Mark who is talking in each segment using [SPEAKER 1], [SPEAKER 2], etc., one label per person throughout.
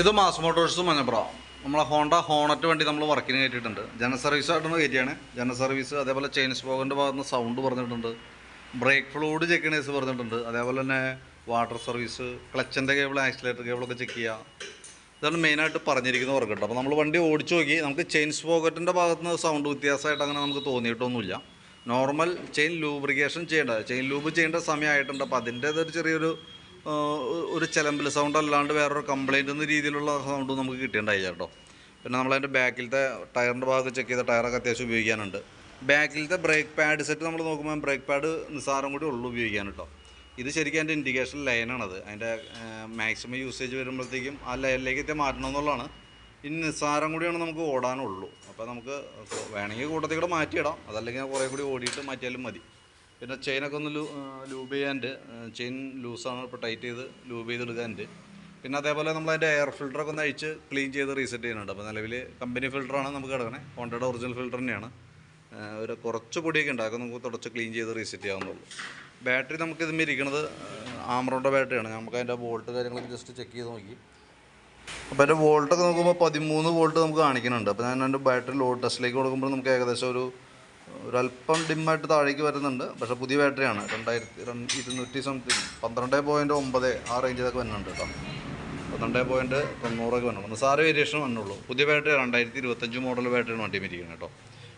[SPEAKER 1] ഇത് mass Motors Manjapra നമ്മളെ Honda Hornet വണ്ടി നമ്മൾ വർക്കിന് കയറ്റിയിട്ടുണ്ട് ജന സർവീസ് ആയിട്ടാണ് കയറ്റിയാണ് ജന സർവീസ് അതേപോലെ ചെയിൻ സ്പോക്കിന്റെ ഭാഗത്തുനിന്ന് സൗണ്ട് പറഞ്ഞിട്ടുണ്ട്. ബ്രേക്ക് ഫ്ലൂഡ് ചെക്ക് ചെക്കിനേഴ്സ് പറഞ്ഞിട്ടുണ്ട്. അതേപോലെ തന്നെ വാട്ടർ സർവീസ് ക്ലച്ചിന്റെ കേബിൾ ആക്സിലേറ്റർ കേബിളൊക്കെ ചെക്ക് ചെയ്യുക ഇതാണ് മെയിനായിട്ട് പറഞ്ഞിരിക്കുന്ന വർക്ക് കേട്ടോ. അപ്പോൾ നമ്മൾ വണ്ടി ഓടിച്ചു നോക്കി. നമുക്ക് ചെയിൻ സ്പോക്കറ്റിന്റെ ഭാഗത്ത് നിന്ന് സൗണ്ട് വ്യത്യാസമായിട്ട് അങ്ങനെ നമുക്ക് തോന്നിയിട്ടൊന്നുമില്ല. നോർമൽ ചെയിൻ ലൂബ്രിക്കേഷൻ ചെയ്യേണ്ട. ചെയിൻ ലൂബ് ചെയ്യേണ്ട സമയമായിട്ടുണ്ട്. അപ്പോൾ അതിന്റേതൊരു ചെറിയൊരു ഒരു ചിലമ്പിൽ സൗണ്ട് അല്ലാണ്ട് വേറൊരു കംപ്ലയിന്റ് എന്ന രീതിയിലുള്ള സൗണ്ട് നമുക്ക് കിട്ടേണ്ടായില്ല കേട്ടോ. പിന്നെ നമ്മളതിന്റെ ബാക്കിലത്തെ ടയറിന്റെ ഭാഗത്ത് ചെക്ക് ചെയ്ത ടയറൊക്കെ അത്യാവശ്യം ഉപയോഗിക്കാനുണ്ട്. ബാക്കിലത്തെ ബ്രേക്ക് പാഡ് സെറ്റ് നമ്മൾ നോക്കുമ്പോൾ ബ്രേക്ക് പാഡ് നിസ്സാരം കൂടി ഉള്ളു ഉപയോഗിക്കാൻ കേട്ടോ. ഇത് ശരിക്കും അതിന്റെ ഇൻഡിക്കേഷൻ ലൈനാണത് അതിന്റെ മാക്സിമം യൂസേജ് വരുമ്പോഴത്തേക്കും ആ ലൈനിലേക്ക് എത്തിയാൽ മാറ്റണം എന്നുള്ളതാണ് ഇനി നിസ്സാരം കൂടിയാണ് നമുക്ക് ഓടാനുള്ളൂ. അപ്പോൾ നമുക്ക് വേണമെങ്കിൽ കൂട്ടത്തിൽ കൂടെ മാറ്റിയിടാം. അതല്ലെങ്കിൽ കുറേ കൂടി ഓടിയിട്ട് മാറ്റിയാലും മതി. പിന്നെ ചെയിനൊക്കെ ഒന്ന് ലൂബ് ചെയ്യാണ്ട് ചെയിൻ ലൂസാണ് ഇപ്പോൾ ടൈറ്റ് ചെയ്ത് ലൂബ് ചെയ്തെടുക്കാനുണ്ട്. പിന്നെ അതേപോലെ നമ്മൾ അതിന്റെ എയർ ഫിൽറ്ററൊക്കെ ഒന്ന് അഴിച്ച് ക്ലീൻ ചെയ്ത് റീസെറ്റ് ചെയ്യുന്നുണ്ട്. അപ്പോൾ നിലവിൽ കമ്പനി ഫിൽറ്ററാണ് നമുക്ക് കിടക്കണേ. ഹോണ്ടയുടെ ഒറിജിനൽ ഫിൽറ്റർ തന്നെയാണ്. ഒരു കുറച്ച് പൊടിയൊക്കെ ഉണ്ട്. അതൊക്കെ നമുക്ക് തുടച്ച് ക്ലീൻ ചെയ്ത് റീസെറ്റ് ചെയ്യാവുന്നുള്ളൂ. ബാറ്ററി നമുക്ക് ഇതിന്മേൽ ഇരിക്കുന്നത് ആമറോണിന്റെ ബാറ്ററിയാണ്. നമുക്ക് അതിന്റെ വോൾട്ട് കാര്യങ്ങളൊക്കെ ജസ്റ്റ് ചെക്ക് ചെയ്ത് നോക്കി. അപ്പോൾ അതിന്റെ വോൾട്ടൊക്കെ നോക്കുമ്പോൾ പതിമൂന്ന് വോൾട്ട് നമുക്ക് കാണിക്കുന്നുണ്ട്. അപ്പോൾ ഞാൻ എന്റെ ബാറ്ററി ലോഡ് ടെസ്റ്റിലേക്ക് കൊടുക്കുമ്പോൾ നമുക്ക് ഏകദേശം ഒരു ഒരല്പം ഡിമ്മായിട്ട് താഴേക്ക് വരുന്നുണ്ട്. പക്ഷെ പുതിയ ബാറ്ററിയാണ്. രണ്ടായിരത്തി രണ്ട് ഇരുന്നൂറ്റി സംതിങ് പന്ത്രണ്ട് പോയിന്റ് ഒമ്പത് ആ റേഞ്ചിലൊക്കെ വരുന്നുണ്ട് കേട്ടോ. പന്ത്രണ്ട് പോയിന്റ് തൊണ്ണൂറൊക്കെ വന്നു സാറ് വേരിയേഷൻ വന്നുള്ളൂ. പുതിയ ബാറ്ററി രണ്ടായിരത്തി ഇരുപത്തഞ്ച് മോഡൽ ബാറ്ററിയാണ് വണ്ടി മേടിക്കുന്നത് കേട്ടോ.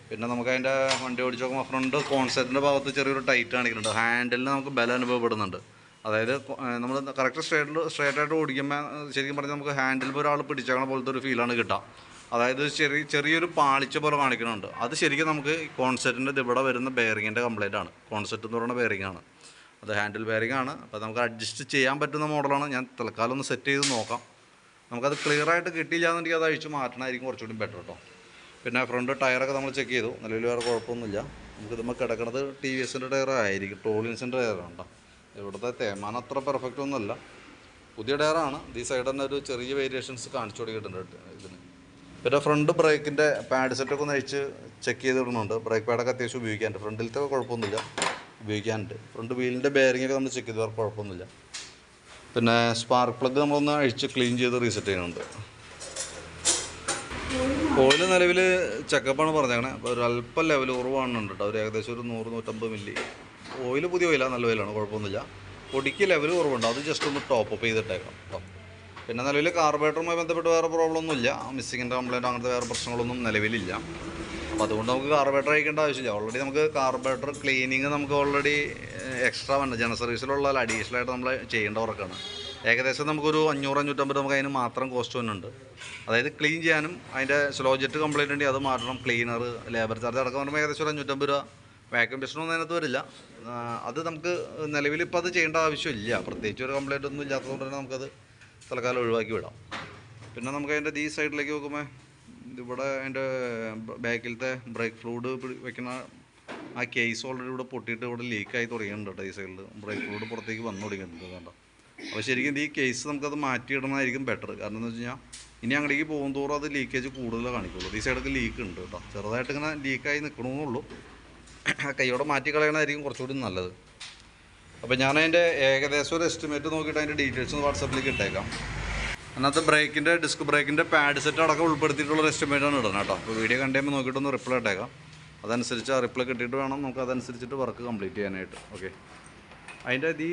[SPEAKER 1] പിന്നെ നമുക്ക് അതിന്റെ വണ്ടി ഓടിച്ച് നോക്കുമ്പോൾ ഫ്രണ്ട് കോൺസെപ്റ്റിന്റെ ഭാഗത്ത് ചെറിയൊരു ടൈറ്റ് കാണിക്കുന്നുണ്ട്. ഹാൻഡിലിന് നമുക്ക് ബലം അനുഭവപ്പെടുന്നുണ്ട്. അതായത് നമ്മൾ കറക്റ്റ് സ്ട്രേറ്റിൽ സ്ട്രേറ്റ് ആയിട്ട് ഓടിക്കുമ്പോൾ ശരിക്കും പറഞ്ഞാൽ നമുക്ക് ഹാൻഡിൽ ഒരാൾ പിടിച്ചേക്കണ പോലത്തെ ഒരു ഫീലാണ് കിട്ടുക അതായത് ചെറിയ ചെറിയൊരു പാളിച്ച പോലെ കാണിക്കുന്നുണ്ട്. അത് ശരിക്കും നമുക്ക് കോൺസെറ്റിന്റെ ഇവിടെ വരുന്ന ബെയറിങ്ങിന്റെ കംപ്ലൈന്റ് ആണ്. കോൺസെറ്റ് എന്ന് പറയുന്ന ബെയറിംഗ് ആണ്. അത് ഹാൻഡിൽ ബെയറിംഗ് ആണ്. അപ്പോൾ നമുക്ക് അഡ്ജസ്റ്റ് ചെയ്യാൻ പറ്റുന്ന മോഡലാണ് ഞാൻ തൽക്കാലം ഒന്ന് സെറ്റ് ചെയ്ത് നോക്കാം. നമുക്കത് ക്ലിയർ ആയിട്ട് കിട്ടിയില്ല എന്നുണ്ടെങ്കിൽ അത് അഴിച്ച് മാറ്റണമായിരിക്കും കുറച്ചുകൂടി ബെറ്റർ കേട്ടോ പിന്നെ ഫ്രണ്ട് ടയറൊക്കെ നമ്മൾ ചെക്ക് ചെയ്തു. നിലവിൽ വേറെ കുഴപ്പമൊന്നുമില്ല. നമുക്ക് ഇതുമ്പോൾ കിടക്കുന്നത് ടി വി എസിന്റെ ടയർ ആയിരിക്കും. ടോളിൻസിന്റെ ടയറാണ് കേട്ടോ ഇവിടുത്തെ തേമാനം അത്ര പെർഫെക്റ്റ് ഒന്നുമല്ല. പുതിയ ടയറാണ് ഈ സൈഡ് തന്നെ ഒരു ചെറിയ വേരിയേഷൻസ് കാണിച്ചു കൊടുക്കിയിട്ടുണ്ട് ഇതിന്. പിന്നെ ഫ്രണ്ട് ബ്രേക്കിന്റെ പാഡ് സെറ്റൊക്കെ ഒന്ന് അഴിച്ച് ചെക്ക് ചെയ്ത് ഇടുന്നുണ്ട് ബ്രേക്ക് പാഡൊക്കെ അത്യാവശ്യം ഉപയോഗിക്കാനുണ്ട്. ഫ്രണ്ടിലത്തെ കുഴപ്പമൊന്നുമില്ല. ഉപയോഗിക്കാനുണ്ട്. ഫ്രണ്ട് വീലിന്റെ ബെയറിംഗ് ഒക്കെ നമ്മൾ ചെക്ക് ചെയ്ത്. വേറെ കുഴപ്പമൊന്നുമില്ല. പിന്നെ സ്പാർക്ക് പ്ലഗ് നമ്മളൊന്ന് അഴിച്ച് ക്ലീൻ ചെയ്ത് റീസെറ്റ് ചെയ്യുന്നുണ്ട്. ഓയിൽ നിലവിൽ ചെക്കപ്പാണ് പറഞ്ഞേക്കണേ. അപ്പോൾ ഒരു അല്പം ലെവൽ കുറവാണുണ്ട് കേട്ടോ ഒരു ഏകദേശം ഒരു നൂറ് നൂറ്റമ്പത് മില്ലി ഓയിൽ പുതിയ ഓയിലാണ് നല്ല ഓയിലാണ് കുഴപ്പമൊന്നുമില്ല. പൊടിക്ക് ലെവൽ കുറവുണ്ട്. അത് ജസ്റ്റ് ഒന്ന് ടോപ്പ് അപ്പ് ചെയ്തിട്ടേക്കാം കേട്ടോ പിന്നെ നിലവിൽ കാർബറേറ്ററുമായി ബന്ധപ്പെട്ട് വേറെ പ്രോബ്ലം ഒന്നുമില്ല. മിസ്സിങ്ങിന്റെ കംപ്ലൈന്റ് അങ്ങനത്തെ വേറെ പ്രശ്നങ്ങളൊന്നും നിലവിലില്ല. അപ്പോൾ അതുകൊണ്ട് നമുക്ക് കാർബറേറ്റർ അയക്കേണ്ട ആവശ്യമില്ല. ഓൾറെഡി നമുക്ക് കാർബറേറ്റർ ക്ലീനിങ് നമുക്ക് ഓൾറെഡി എക്സ്ട്രാ വേണ്ട. ജന സർവീസിലുള്ള അഡീഷണൽ ആയിട്ട് നമ്മൾ ചെയ്യേണ്ട വർക്കാണ് ഏകദേശം നമുക്കൊരു അഞ്ഞൂറ് അഞ്ഞൂറ്റമ്പത് നമുക്ക് അതിന് മാത്രം കോസ്റ്റ് വന്നുണ്ട് അതായത് ക്ലീൻ ചെയ്യാനും അതിന്റെ സ്ലോ ജെറ്റ് കംപ്ലൈന്റ് ഉണ്ടെങ്കിൽ അത് മാറ്റണം. ക്ലീനർ ലേബർ ചാർജ് അടക്കം പറയുമ്പോൾ ഏകദേശം ഒരു അഞ്ഞൂറ്റമ്പത് രൂപ വാക്യൂം പ്രശ്നമൊന്നും അതിനകത്ത് വരില്ല. അത് നമുക്ക് നിലവിൽ ഇപ്പോൾ അത് ചെയ്യേണ്ട ആവശ്യമില്ല. പ്രത്യേകിച്ച് ഒരു കംപ്ലൈന്റ് ഒന്നും ഇല്ലാത്തതുകൊണ്ട് തന്നെ നമുക്കത് തൽക്കാലം ഒഴിവാക്കി വിടാം. പിന്നെ നമുക്ക് അതിന്റെ ഈ സൈഡിലേക്ക് നോക്കുമ്പോൾ ഇവിടെ അതിന്റെ ബാക്കിലത്തെ ബ്രേക്ക് ഫ്ലൂഡ് വെക്കുന്ന ആ കേസ് ഓൾറെഡി ഇവിടെ പൊട്ടിയിട്ട് ഇവിടെ ലീക്കായി തുടങ്ങിയിട്ടുണ്ട് ഈ സൈഡിൽ ബ്രേക്ക് ഫ്ലൂഡ് പുറത്തേക്ക് വന്നു തുടങ്ങിയിട്ടുണ്ട് കണ്ടോ അപ്പോൾ ശരിക്കും ഈ കേസ് നമുക്കത് മാറ്റിയിടണമായിരിക്കും ബെറ്റർ കാരണം എന്ന് വെച്ച് കഴിഞ്ഞാൽ ഇനി അങ്ങോട്ടേക്ക് പോകും തോറും അത് ലീക്കേജ് കൂടുതൽ കാണിക്കുള്ളൂ. ഈ സൈഡൊക്കെ ലീക്ക് ഉണ്ട് കേട്ടോ. ചെറുതായിട്ട് ഇങ്ങനെ ലീക്കായി നിൽക്കണമെന്നുള്ളൂ കൈയോടെ മാറ്റി കളയണമായിരിക്കും കുറച്ചുകൂടി നല്ലത്. അപ്പോൾ ഞാൻ അതിന്റെ ഏകദേശം ഒരു എസ്റ്റിമേറ്റ് നോക്കിയിട്ട് അതിന്റെ ഡീറ്റെയിൽസ് ഒന്ന് വാട്സപ്പിലേക്ക് ഇട്ടേക്കാം. അതിനകത്ത് ബ്രേക്കിന്റെ ഡിസ്ക് ബ്രേക്കിന്റെ പാഡ് സെറ്റ് അടക്കം ഉൾപ്പെടുത്തിയിട്ടുള്ള എസ്റ്റിമേറ്റ് ആണ് ഇടുന്നത് കേട്ടോ. അപ്പോൾ വീഡിയോ കണ്ടുമ്പോൾ നോക്കിയിട്ടൊന്ന് റിപ്ലൈ ഇട്ടേക്കാം. അതനുസരിച്ച് ആ റിപ്ലൈ കിട്ടിയിട്ട് വേണം നമുക്ക് അതനുസരിച്ചിട്ട് വർക്ക് കംപ്ലീറ്റ് ചെയ്യാനായിട്ട്. ഓക്കെ അതിന്റെ ഈ